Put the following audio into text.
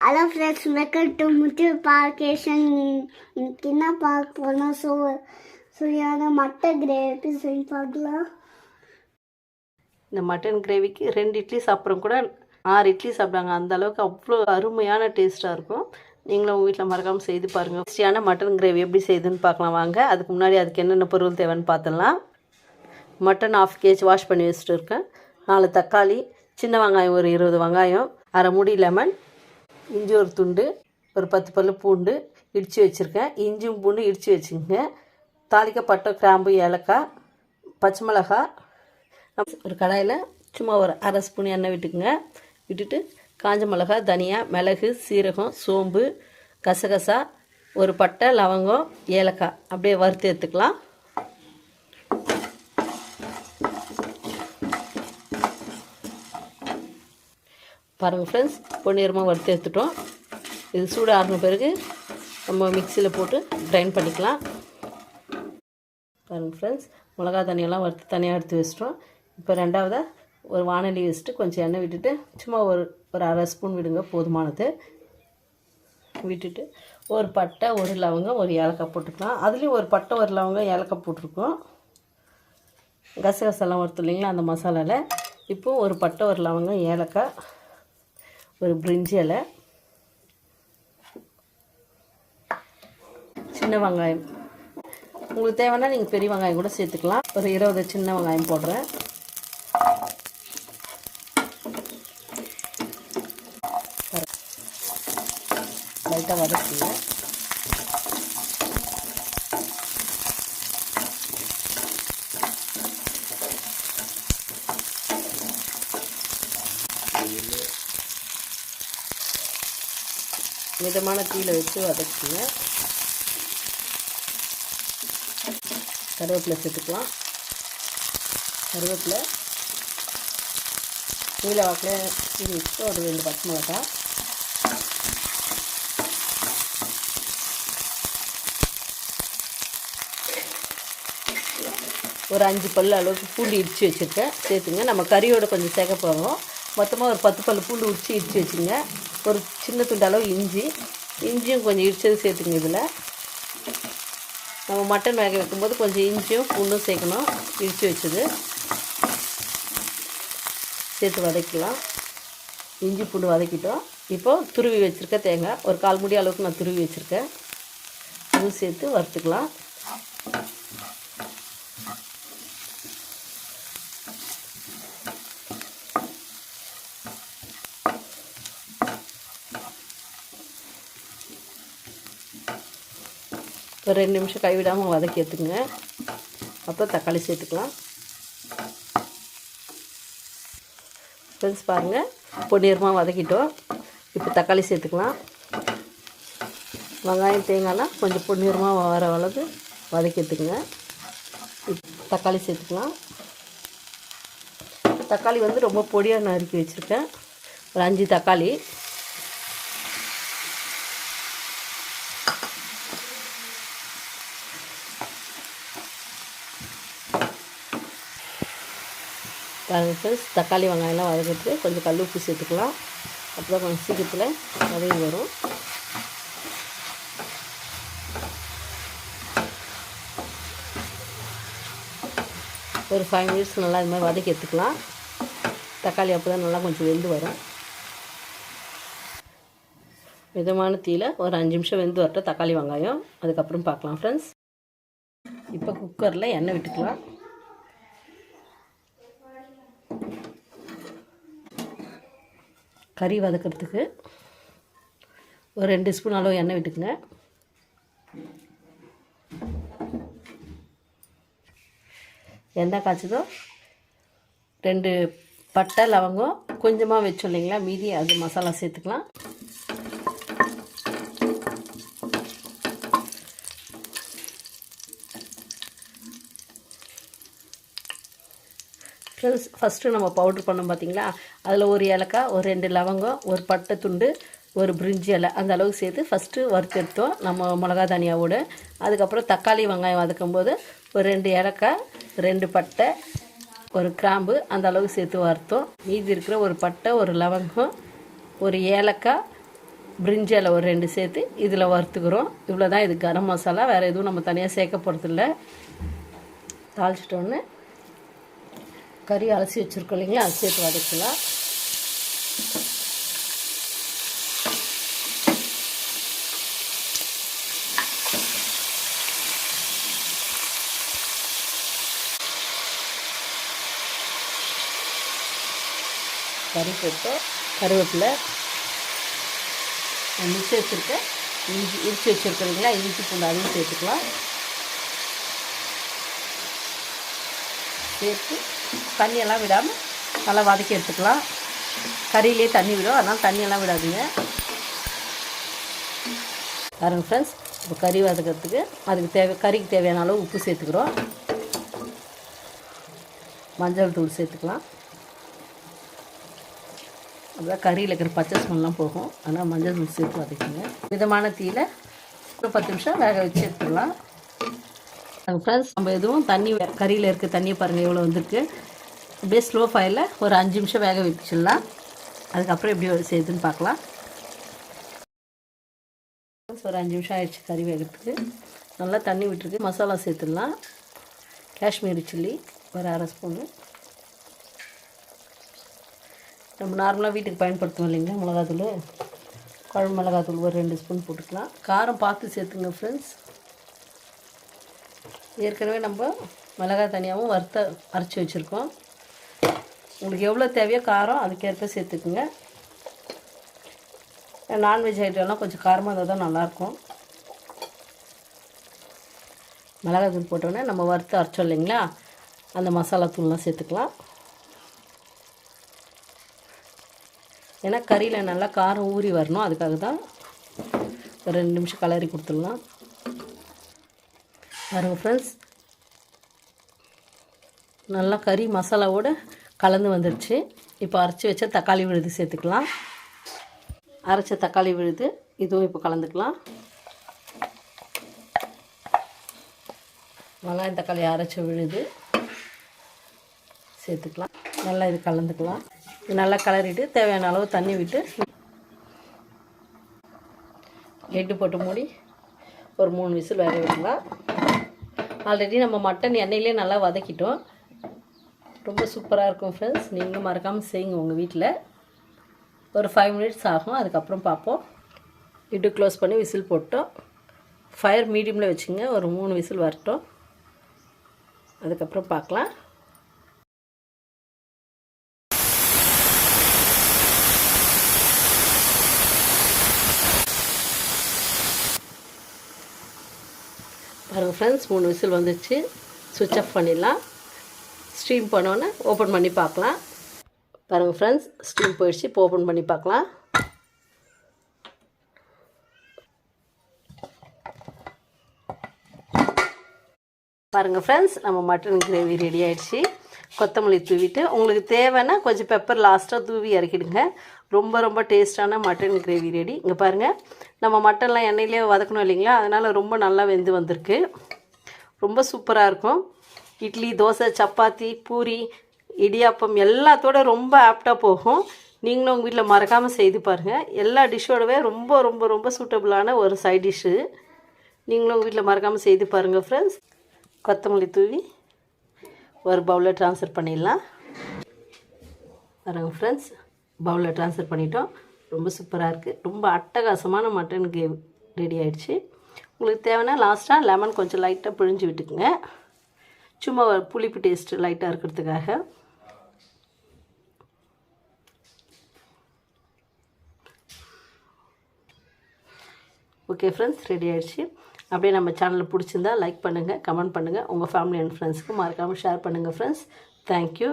Hello friends welcome to Muthu பார்க்கேஷன் இன்னைக்கு என்ன பார்க்க போனோம் ஸோ சரியான மட்டன் கிரேவி செஞ்சு பார்க்கலாம். இந்த மட்டன் கிரேவிக்கு ரெண்டு இட்லி சாப்பிட்றோம் கூட. ஆறு இட்லி சாப்பிடுவாங்க. அந்த அளவுக்கு அவ்வளோ அருமையான டேஸ்ட்டாக இருக்கும். நீங்களும் உங்கள் வீட்டில் மறக்காமல் செய்து பாருங்கள் டேஸ்டியான மட்டன் கிரேவி எப்படி செய்யுதுன்னு பார்க்கலாம் வாங்க. அதுக்கு முன்னாடி அதுக்கு என்னென்ன பொருள் தேவைன்னு பார்த்துடலாம். மட்டன் ஆஃப் கேஜி வாஷ் பண்ணி வச்சுட்டு இருக்கேன். நாலு தக்காளி சின்ன வெங்காயம் ஒரு இருபது வெங்காயம் அரை மூடி லெமன் இஞ்சி ஒரு துண்டு ஒரு பத்து பல்லு பூண்டு இடித்து வச்சுருக்கேன். இஞ்சியும் பூண்டு இடித்து வச்சுக்கோங்க. தாளிக்க பட்டை கிராம்பு ஏலக்காய் பச்சை மிளகாய். ஒரு கடாயில் சும்மா ஒரு அரை ஸ்பூன் எண்ணெய் விட்டுக்குங்க. விட்டுட்டு காஞ்ச மிளகா தனியா மிளகு சீரகம் சோம்பு கசகசா ஒரு பட்டை லவங்கம் ஏலக்காய். அப்படியே வறுத்து எடுத்துக்கலாம். பாருங்கள் ஃப்ரெண்ட்ஸ் பொன்னிறமாக வறுத்து எடுத்துட்டோம். இது சூடு ஆறின பிறகு நம்ம மிக்சியில் போட்டு கிரைண்ட் பண்ணிக்கலாம். பாருங்கள் ஃப்ரெண்ட்ஸ் மிளகா தண்ணியெல்லாம் வறுத்து தனியாக எடுத்து வச்சிட்டோம். இப்போ ரெண்டாவதாக ஒரு வானொலி வச்சுட்டு கொஞ்சம் எண்ணெய் விட்டுட்டு சும்மா ஒரு ஒரு அரை ஸ்பூன் விடுங்க போதுமானது. விட்டுட்டு ஒரு பட்டை ஒரு லவங்கம் ஒரு ஏலக்காய் போட்டுக்கலாம். அதுலேயும் ஒரு பட்டை ஒரு லவங்கம் ஏலக்காய் போட்டிருக்கோம். கசகசெல்லாம் வறுத்து இல்லைங்களா அந்த மசாலாவில் இப்போ ஒரு பட்டை ஒரு லவங்கம் ஏலக்காய் ஒரு பிரிஞ்சி இலை. சின்ன வெங்காயம். உங்களுக்கு தேவைன்னா நீங்கள் பெரிய வெங்காயம் கூட சேர்த்துக்கலாம். ஒரு இருபது சின்ன வெங்காயம் போடுறேன். லைட்டாக வதக்குங்க. மிதமான கீழே வச்சு வதக்குங்க. கருவேப்பிலை சேர்த்துக்கலாம். கருவேப்பிலை. நீல வாக்கில் இது வச்சு ஒரு ரெண்டு பச்சை மிளகா. ஒரு அஞ்சு பல் அளவுக்கு பூண்டு இடித்து வச்சுருக்கேன். சேர்த்துங்க. நம்ம கறியோட கொஞ்சம் சேர்க்க போகிறோம் மொத்தமாக ஒரு பத்து பல் பூண்டு உரிச்சு இடித்து வச்சுங்க. ஒரு சின்ன துண்டளவு இஞ்சி இஞ்சியும் கொஞ்சம் இடிச்சது சேர்த்துங்க இதில். நம்ம மட்டன் வேக வைக்கும்போது கொஞ்சம் இஞ்சியும் பூண்டும் சேர்க்கணும் இடித்து வச்சது. சேர்த்து வதக்கலாம். இஞ்சி பூண்டு வதக்கிட்டோம். இப்போது துருவி வச்சுருக்க தேங்காய் ஒரு கால் முடி அளவுக்கு நான் துருவி வச்சுருக்கேன். அதுவும் சேர்த்து வறுத்துக்கலாம். ஒரு ரெண்டு நிமிஷம் கைவிடாமல் வதக்கி எடுத்துங்க அப்புறம் தக்காளி சேர்த்துக்கலாம். ஃப்ரெண்ட்ஸ் பாருங்கள் பொன்னிறமாக வதக்கிட்டோம். இப்போ தக்காளி சேர்த்துக்கலாம். வெங்காயம் தேங்காய்லாம் கொஞ்சம் பொன்னிறமாக வர அளவுக்கு வதக்கி எடுத்துக்கங்க. தக்காளி சேர்த்துக்கலாம். தக்காளி வந்து ரொம்ப பொடியாக நறுக்கி வச்சுருக்கேன். ஒரு அஞ்சு தக்காளி. பாருங்கள் ஃப்ரெண்ட்ஸ் தக்காளி வெங்காயம்லாம் வதக்கிட்டு கொஞ்சம் கல் உப்பு சேர்த்துக்கலாம். அப்புறம் கொஞ்சம் சீக்கிரத்தில் வதங்கி வரும். ஒரு ஃபைவ் மினிட்ஸ் நல்லா இது மாதிரி வதக்கி எடுத்துக்கலாம். தக்காளி அப்போ தான் நல்லா கொஞ்சம் வெந்து வரும். மிதமான தீயில் ஒரு அஞ்சு நிமிஷம் வெந்து வரட்டும் தக்காளி வெங்காயம். அதுக்கப்புறம் பார்க்கலாம் ஃப்ரெண்ட்ஸ் இப்போ குக்கரில் எண்ணெய் விட்டுக்கலாம். கறி வதக்கிறதுக்கு ஒரு ரெண்டு ஸ்பூன் அளவு எண்ணெய் விட்டுக்குங்க. எண்ணெய் காய்ச்சதோ ரெண்டு பட்டை லவங்கம் கொஞ்சமாக வச்சோம் இல்லைங்களா? மீதி அது மசாலா சேர்த்துக்கலாம். ஃபஸ்ட்டு நம்ம பவுட்ரு பண்ணோம் பார்த்தீங்களா அதில் ஒரு ஏலக்காய் ஒரு ரெண்டு லவங்கம் ஒரு பட்டை துண்டு ஒரு பிரிஞ்சி இலை. அந்த அளவுக்கு சேர்த்து ஃபஸ்ட்டு வறுத்தெடுத்தோம் நம்ம மிளகா தனியாவோட. அதுக்கப்புறம் தக்காளி வெங்காயம் வதக்கும் போது ஒரு ரெண்டு ஏலக்காய் ரெண்டு பட்டை ஒரு கிராம்பு அந்த அளவுக்கு சேர்த்து வறுத்தோம். மீதி இருக்கிற ஒரு பட்டை ஒரு லவங்கம் ஒரு ஏலக்காய் பிரிஞ்சால ஒரு ரெண்டு சேர்த்து இதில் வறுத்துக்கிறோம். இவ்வளோ தான் இது கரம் மசாலா. வேறு எதுவும் நம்ம தனியாக சேர்க்க போகிறதில்ல தாளிச்சிட்டோன்னு கறி அலசி வச்சுருக்கோம் இல்லைங்களா? அலசி சேர்த்து வதக்கலாம். கறி போட்டு கருவேப்பிலை. மிக்சி வச்சுருக்கேன். இஞ்சி இடிச்சு வச்சுருக்கிறீங்களா இஞ்சி பூண்டு அதுவும் சேர்த்துக்கலாம். சேர்த்து தண்ணியெல்லாம் விடாமல் நல்லா வதக்கி எடுத்துக்கலாம். கறியிலே தண்ணி விடும் அதனால் தண்ணியெல்லாம் விடாதீங்க. பாருங்க ஃப்ரெண்ட்ஸ் இப்போ கறி வதக்கிறதுக்கு அதுக்கு தேவை கறிக்கு தேவையான அளவு உப்பு சேர்த்துக்கிறோம். மஞ்சள் தூள் சேர்த்துக்கலாம். அதுதான் கறியில் இருக்கிற பச்சை ஸ்மெல்லாம் போகும். அதனால் மஞ்சள் தூள் சேர்த்து வதக்கிங்க. மிதமான தீயில் ஒரு பத்து நிமிஷம் வேக வச்சு எடுத்துக்கலாம். ஃப்ரெண்ட்ஸ் நம்ம எதுவும் தண்ணி கறியில் இருக்க தண்ணியை பாருங்கள் எவ்வளோ வந்திருக்கு. அப்படியே ஸ்லோ ஃபயரில் ஒரு அஞ்சு நிமிஷம் வேக வச்சிடலாம். அதுக்கப்புறம் எப்படி செய்யுதுன்னு பார்க்கலாம். ஒரு அஞ்சு நிமிஷம் ஆயிடுச்சு கறி வேகிறதுக்கு. நல்லா தண்ணி விட்டுருக்கு. மசாலா சேர்த்துடலாம். காஷ்மீரி சில்லி ஒரு அரை ஸ்பூனு நம்ம நார்மலாக வீட்டுக்கு பயன்படுத்துவோம் இல்லைங்களா மிளகாத்தூள்? குழம்பு மிளகாத்தூள் ஒரு ரெண்டு ஸ்பூன் போட்டுக்கலாம். காரம் பார்த்து சேர்த்துங்க ஃப்ரெண்ட்ஸ் ஏற்கனவே நம்ம மிளகாய் தனியாகவும் வறுத்த அரைச்சி வச்சுருக்கோம். உங்களுக்கு எவ்வளோ தேவையோ காரம் அதுக்கேற்ப சேர்த்துக்குங்க. நான்வெஜ் ஐட்டம்லாம் கொஞ்சம் காரமாக இருந்தால் தான் நல்லாயிருக்கும். மிளகாய் தூள் போட்டோன்னே நம்ம வறுத்து அரைச்சோம் இல்லைங்களா? அந்த மசாலா தூள்லாம் சேர்த்துக்கலாம். ஏன்னா கறியில் நல்லா காரம் ஊறி வரணும். அதுக்காக தான் ஒரு ரெண்டு நிமிஷம் கலரி கொடுத்துடலாம். பாருங்கள் ஃப்ரெண்ட்ஸ் நல்லா கறி மசாலாவோடு கலந்து வந்துடுச்சு. இப்போ அரைச்சி வச்ச தக்காளி விழுது சேர்த்துக்கலாம். அரைச்ச தக்காளி விழுது இதுவும் இப்போ கலந்துக்கலாம். வெங்காயம் தக்காளி அரைச்ச விழுது. சேர்த்துக்கலாம். நல்லா இது கலந்துக்கலாம். இது நல்லா கலரிட்டு தேவையான அளவு தண்ணி விட்டு லெட்டு போட்டு மூடி ஒரு மூணு விசில் வேக வைக்கலாம். ஆல்ரெடி நம்ம மட்டன் எண்ணெயிலே நல்லா வதக்கிட்டோம். ரொம்ப சூப்பராக இருக்கும் ஃப்ரெண்ட்ஸ் நீங்களும் மறக்காமல் செய்யுங்க உங்கள் வீட்டில் ஒரு ஃபைவ் மினிட்ஸ் ஆகும். அதுக்கப்புறம் பார்ப்போம். இட்டு க்ளோஸ் பண்ணி விசில் போட்டோம். ஃபயர் மீடியமில் வச்சுங்க. ஒரு மூணு விசில் வரட்டும். அதுக்கப்புறம் பார்க்கலாம். பாருங்கள் ஃப்ரெண்ட்ஸ் மூணு விசில் வந்துச்சு. சுவிட்ச் ஆஃப் பண்ணிடலாம். ஸ்ட்ரீம் பண்ணோன்னே ஓப்பன் பண்ணி பார்க்கலாம். பாருங்கள் ஃப்ரெண்ட்ஸ் ஸ்டீம் போயிடுச்சு. இப்போ ஓப்பன் பண்ணி பார்க்கலாம். பாருங்கள் ஃப்ரெண்ட்ஸ் நம்ம மட்டன் கிரேவி ரெடி ஆகிடுச்சு கொத்தமல்லி தூவிட்டு உங்களுக்கு தேவைன்னா கொஞ்சம் பெப்பர் லாஸ்ட்டாக தூவி இறக்கிடுங்க ரொம்ப ரொம்ப டேஸ்ட்டான மட்டன் கிரேவி ரெடி இங்கே பாருங்கள் நம்ம மட்டன்லாம் எண்ணெயிலே வதக்கணும் இல்லைங்களா? அதனால் ரொம்ப நல்லா வெந்து வந்திருக்கு. ரொம்ப சூப்பராக இருக்கும். இட்லி தோசை சப்பாத்தி பூரி இடியாப்பம் எல்லாத்தோட ரொம்ப ஆப்டாக போகும். நீங்களும் உங்கள் வீட்டில் மறக்காமல் செய்து பாருங்கள் எல்லா டிஷ்ஷோடவே ரொம்ப ரொம்ப ரொம்ப சூட்டபுளான ஒரு சைட் டிஷ்ஷு நீங்களும் உங்கள் வீட்டில் மறக்காமல் செய்து பாருங்கள் ஃப்ரெண்ட்ஸ் கொத்தமல்லி தூவி ஒரு பவுலில் ட்ரான்ஸ்ஃபர் பண்ணிடலாம். பாருங்கள் ஃப்ரெண்ட்ஸ் பவுலில் ட்ரான்ஸ்ஃபர் பண்ணிட்டோம். ரொம்ப சூப்பராக இருக்குது ரொம்ப அட்டகாசமான மட்டன் கேவ் ரெடி ஆகிடுச்சு உங்களுக்கு தேவைன்னா லாஸ்ட்டாக லெமன் கொஞ்சம் லைட்டாக பிழிஞ்சு விட்டுக்குங்க. சும்மா ஒரு புளிப்பு டேஸ்ட்டு லைட்டாக இருக்கிறதுக்காக. ஓகே ஃப்ரெண்ட்ஸ் ரெடி ஆகிடுச்சு அப்படியே நம்ம சேனலில் பிடிச்சிருந்தா லைக் பண்ணுங்கள் கமெண்ட் பண்ணுங்கள் உங்கள் ஃபேமிலி அண்ட் ஃப்ரெண்ட்ஸ்க்கு மறக்காமல் ஷேர் பண்ணுங்கள் ஃப்ரெண்ட்ஸ் தேங்க்யூ